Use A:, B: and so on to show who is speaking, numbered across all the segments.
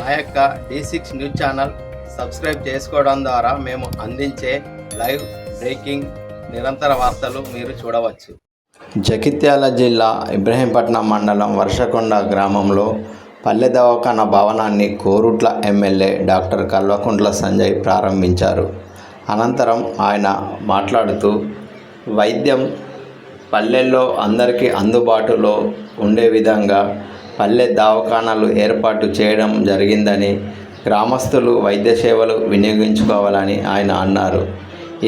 A: మా యొక్క D six news channel subscribe చేసుకోవడం ద్వారా మేము అందించే లైవ్ బ్రేకింగ్ నిరంతర వార్తలు మీరు చూడవచ్చు. జగిత్యాల జిల్లా ఇబ్రహీంపట్నం మండలం వర్షకొండ గ్రామంలో పల్లె దవాఖాన భవనాన్ని కోరుట్ల ఎమ్మెల్యే డాక్టర్ కల్వకుంట్ల సంజయ్ ప్రారంభించారు. అనంతరం ఆయన మాట్లాడుతూ వైద్యం పల్లెల్లో అందరికీ అందుబాటులో ఉండే విధంగా పల్లె దవాఖానాలు ఏర్పాటు చేయడం జరిగిందని గ్రామస్తులు వైద్య సేవలు వినియోగించుకోవాలని ఆయన అన్నారు.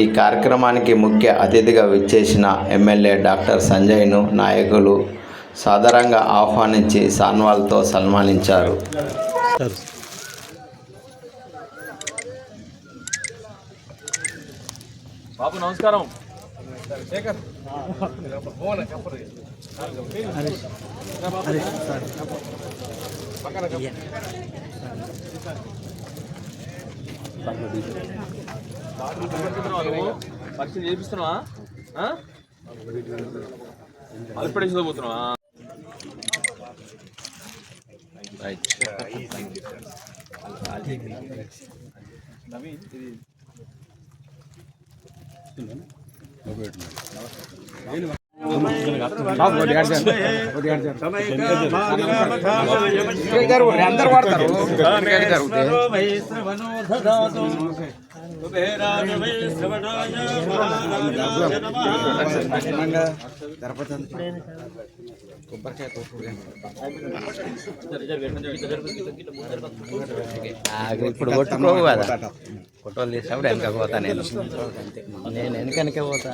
A: ఈ కార్యక్రమానికి ముఖ్య అతిథిగా విచ్చేసిన ఎమ్మెల్యే డాక్టర్ సంజయ్ను నాయకులు సాదరంగా ఆహ్వానించి సాన్వాల్తో సన్మానించారు.
B: బాబు నమస్కారం. పరీక్ష చేపిస్తున్నావా అల్పడేసి పోతున్నావా నవీన్ ఇది
C: అందరు వాడతారు.
A: ఇప్పుడు కొట్టుకోవు కదా. ఫోటోలు తీసినప్పుడు వెనక పోతా నేను. నేను వెనకనికే పోతా.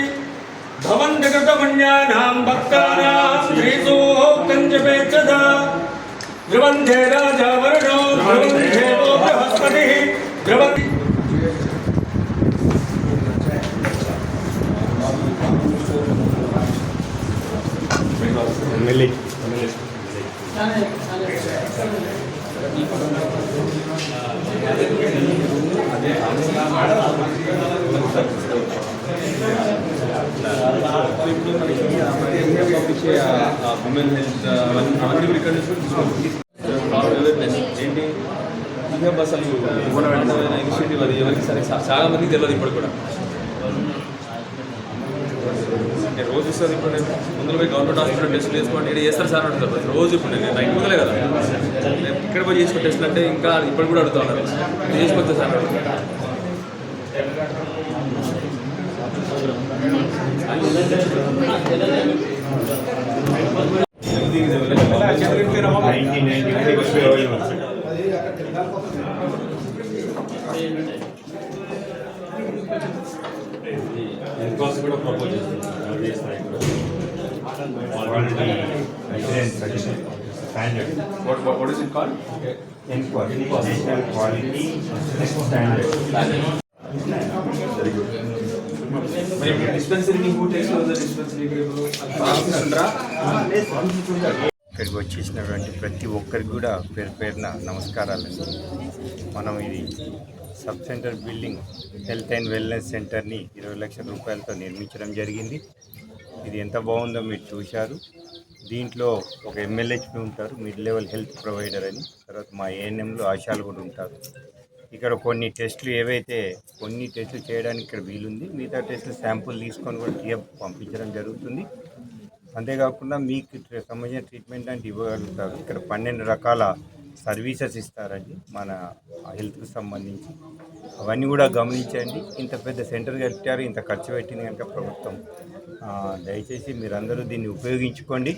D: भवन् जगतमन्यानां भक्तानां श्रीसोक्तं जपे तदा द्रवन्धे राजा वर्णो द्रवन्धेवो बृहस्पतिः द्रवति मिली मिली
B: ఇప్పుడు మనకి పంపించే ఉమెన్ హెల్త్ అవన్నీ కూడా ఇక్కడ నుంచి ఏంటి ఇంకా అసలు ఇనిషియేటివ్ అది ఎవరికి సరే చాలా మందికి తెలియదు ఇప్పుడు కూడా అంటే రోజు ఇస్తారు ఇప్పుడు నేను పోయి గవర్నమెంట్ హాస్పిటల్ టెస్ట్ చేసుకోండి ఇక్కడ చేస్తారు సార్ అంటారు ప్రతి రోజు ఇప్పుడు నేను నైట్ ముందలే కదా నేను ఇక్కడ పోయి చేసుకో టెస్ట్లు అంటే ఇంకా ఇప్పుడు కూడా అడుగుతా ఉన్నారు చేసుకోవచ్చు సార్ అంటారు.
E: కూడా ప్రపోజ్ చేస్తున్నారు standard
B: What, what, what is it called?
E: NQAS national quality standard
B: మరి Dispensary dispensary
F: ఇక్కడికి వచ్చేసినటువంటి ప్రతి ఒక్కరికి కూడా పేరు పేరున నమస్కారాలండి మనం ఇది sub centre building health and wellness సెంటర్ని ఇరవై లక్షల రూపాయలతో నిర్మించడం జరిగింది. ఇది ఎంత బాగుందో మీరు చూశారు. దీంట్లో ఒక ఎమ్మెల్యేహెచ్పి ఉంటారు మిడ్ లెవెల్ హెల్త్ ప్రొవైడర్ అని. తర్వాత మా ఏఎన్ఎంలో ఆశాలు కూడా ఉంటారు. ఇక్కడ కొన్ని టెస్టులు ఏవైతే కొన్ని టెస్టులు చేయడానికి ఇక్కడ వీలుంది మిగతా టెస్టులు శాంపుల్ తీసుకొని కూడా టీఎఫ్ పంపించడం జరుగుతుంది. అంతేకాకుండా మీకు సంబంధించిన ట్రీట్మెంట్ అంటే ఇవ్వగలుగుతారు. ఇక్కడ పన్నెండు రకాల సర్వీసెస్ ఇస్తారండి మన హెల్త్కి సంబంధించి. అవన్నీ కూడా గమనించండి. ఇంత పెద్ద సెంటర్ కట్టారు ఇంత ఖర్చు పెట్టింది కనుక ప్రభుత్వం. దయచేసి మీరందరూ దీన్ని ఉపయోగించుకోండి.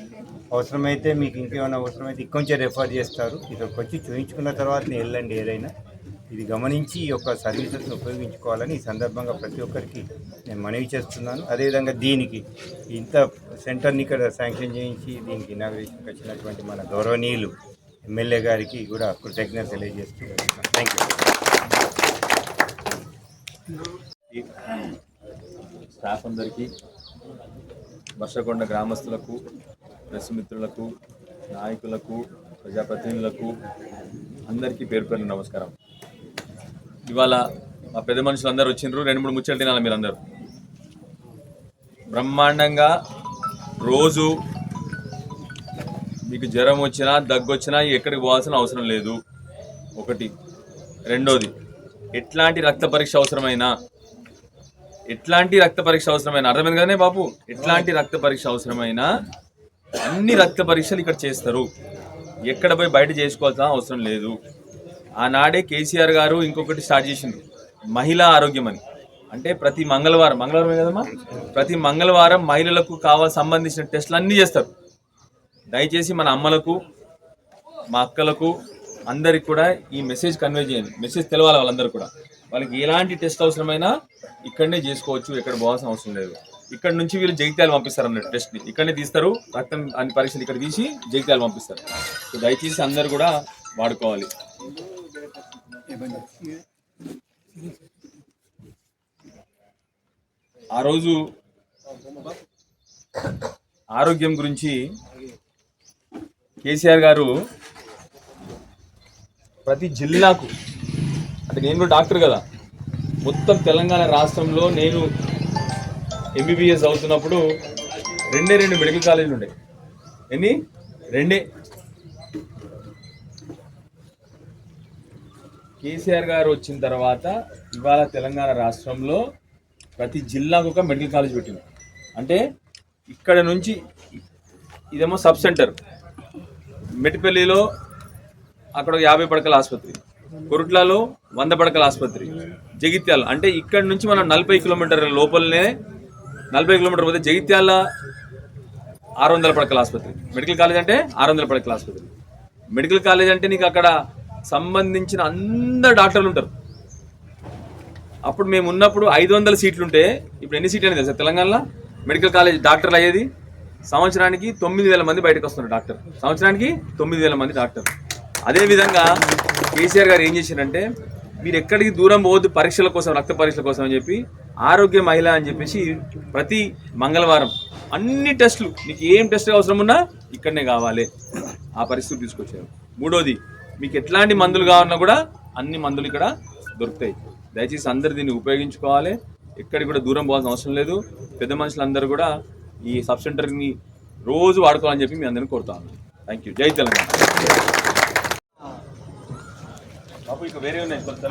F: అవసరమైతే మీకు ఇంకేమైనా అవసరమైతే ఇక్కొంచెం రెఫర్ చేస్తారు. ఇక్కడికి వచ్చి చూయించుకున్న తర్వాత వెళ్ళండి ఏదైనా. ఇది గమనించి ఈ యొక్క సర్వీసెస్ని ఉపయోగించుకోవాలని ఈ సందర్భంగా ప్రతి ఒక్కరికి నేను మనవి చేస్తున్నాను. అదేవిధంగా దీనికి ఇంత సెంటర్ని ఇక్కడ శాంక్షన్ చేయించి దీనికి ఇనాగ్రేషన్కి వచ్చినటువంటి మన గౌరవనీయులు ఎమ్మెల్యే గారికి కూడా కృతజ్ఞత తెలియజేస్తూ థ్యాంక్ యూ
B: స్టాఫ్ అందరికీ వర్షకొండ గ్రామస్తులకు ప్రెస్ మిత్రులకు నాయకులకు ప్రజాప్రతినిధులకు అందరికీ పేరు పేరు నమస్కారం. ఇవాళ మా పెద్ద మనుషులు అందరూ వచ్చిండ్రు. రెండు మూడు ముచ్చట్లు తినాలి మీరందరూ. బ్రహ్మాండంగా రోజు మీకు జ్వరం వచ్చినా దగ్గు వచ్చినా ఎక్కడికి పోవాల్సిన అవసరం లేదు. ఒకటి. రెండోది ఎట్లాంటి రక్త పరీక్ష అవసరమైనా ఎట్లాంటి రక్త పరీక్ష అవసరమైన అర్థమైంది కదనే బాబు ఎట్లాంటి రక్త పరీక్ష అవసరమైనా అన్ని రక్త పరీక్షలు ఇక్కడ చేస్తారు. ఎక్కడ పోయి బయట చేసుకోవాల్సిన అవసరం లేదు. ఆనాడే కేసీఆర్ గారు ఇంకొకటి స్టార్ట్ చేసిండ్రు. మహిళా ఆరోగ్యం అని. అంటే ప్రతి మంగళవారం మంగళవారమే కదమ్మా? ప్రతి మంగళవారం మహిళలకు కావాల్సిన సంబంధించిన టెస్టులు అన్నీ చేస్తారు. దయచేసి మన అమ్మలకు మా అక్కలకు అందరికి కూడా ఈ మెసేజ్ కన్వే చేయండి. మెసేజ్ తెలవాలి వాళ్ళందరూ కూడా. వాళ్ళకి ఎలాంటి టెస్ట్ అవసరమైనా ఇక్కడనే చేసుకోవచ్చు. ఎక్కడ పోవాల్సిన అవసరం లేదు. ఇక్కడ నుంచి వీళ్ళు జగిత్యాలు పంపిస్తారు అన్నట్టు టెస్ట్ని. ఇక్కడనే తీస్తారు. రక్తం అన్ని పరీక్షలు ఇక్కడ తీసి జగిత్యాలు పంపిస్తారు. సో దయచేసి అందరు కూడా వాడుకోవాలి. ఆ రోజు ఆరోగ్యం గురించి కేసీఆర్ గారు ప్రతి జిల్లాకు అంటే నేను కూడా డాక్టర్ కదా మొత్తం తెలంగాణ రాష్ట్రంలో నేను ఎంబీబీఎస్ అవుతున్నప్పుడు రెండే రెండు మెడికల్ కాలేజీలు ఉండే. ఎన్ని? రెండే. కేసీఆర్ గారు వచ్చిన తర్వాత ఇవాళ తెలంగాణ రాష్ట్రంలో ప్రతి జిల్లాకు ఒక మెడికల్ కాలేజ్ పెట్టింది. అంటే ఇక్కడ నుంచి ఇదేమో సబ్ సెంటర్. మెట్పల్లిలో అక్కడ ఒక యాభై పడకల ఆసుపత్రి. కొరుట్లలో వంద పడకల ఆసుపత్రి. జగిత్యాల. అంటే ఇక్కడ నుంచి మనం నలభై కిలోమీటర్ల లోపలనే నలభై కిలోమీటర్ పోతే జగిత్యాల ఆరు వందల పడకల ఆసుపత్రి. మెడికల్ కాలేజ్ అంటే ఆరు వందల పడకల ఆసుపత్రి. మెడికల్ కాలేజ్ అంటే నీకు అక్కడ సంబంధించిన అందరు డాక్టర్లు ఉంటారు. అప్పుడు మేము ఉన్నప్పుడు ఐదు వందల సీట్లు ఉంటే ఇప్పుడు ఎన్ని సీట్లు అనేది తెలుసా? తెలంగాణలో మెడికల్ కాలేజ్ డాక్టర్లు అయ్యేది సంవత్సరానికి తొమ్మిది వేల మంది బయటకు వస్తున్నారు డాక్టర్. సంవత్సరానికి తొమ్మిది వేల మంది డాక్టర్. అదేవిధంగా కేసీఆర్ గారు ఏం చేశారంటే మీరు ఎక్కడికి దూరం పోవద్దు పరీక్షల కోసం రక్త పరీక్షల కోసం అని చెప్పి ఆరోగ్య మహిళ అని చెప్పేసి ప్రతి మంగళవారం అన్ని టెస్టులు మీకు ఏం టెస్ట్ అవసరం ఉన్నా ఇక్కడనే కావాలి. ఆ పరిస్థితి తీసుకొచ్చారు. మూడోది మీకు ఎట్లాంటి మందులు కావాలన్నా కూడా అన్ని మందులు ఇక్కడ దొరుకుతాయి. దయచేసి అందరు దీన్ని ఉపయోగించుకోవాలి. ఎక్కడికి కూడా దూరం పోవాల్సిన అవసరం లేదు. పెద్ద మనుషులందరూ కూడా ఈ సబ్ సెంటర్ని రోజు వాడుకోవాలని చెప్పి మీ అందరిని కోరుతాను థ్యాంక్ యూ జై తెలంగాణ. బాబు ఇక వేరే ఉన్నాయి. కొంచెం